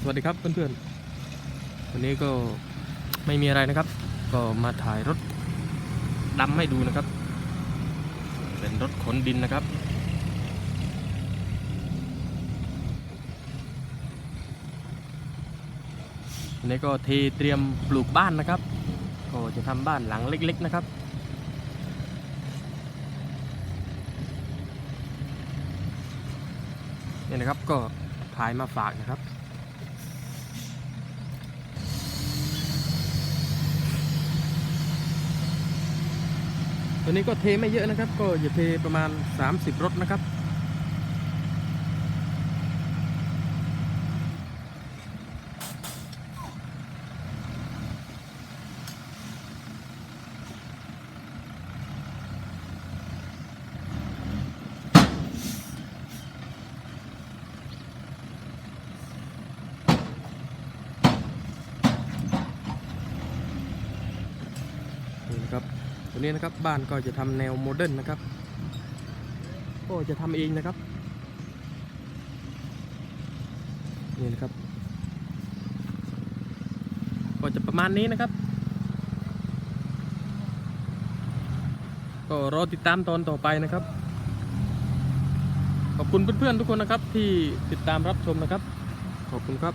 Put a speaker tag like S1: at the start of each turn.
S1: สวัสดีครับเพื่อนๆ วันนี้ก็ไม่มีอะไรนะครับ ก็มาถ่ายรถดำให้ดูนะครับ เป็นรถขนดินนะครับ วันนี้ก็เทเตรียมปลูกบ้านนะครับ ก็จะทำบ้านหลังเล็ก ๆ นะครับนี่นะครับก็ถ่ายมาฝากนะครับ ตัวนี้ก็เทไม่เยอะนะครับ ก็จะเทประมาณ 30 รถนะครับ นี่นะครับ ตัวนี้นะครับบ้านก็จะทำแนวโมเดิร์นนะครับ ก็จะทำเองนะครับนี่นะครับ ก็จะประมาณนี้นะครับ ก็รอติดตามตอนต่อไปนะครับ ขอบคุณเพื่อนๆทุกคนนะครับที่ติดตามรับชมนะครับ ขอบคุณครับ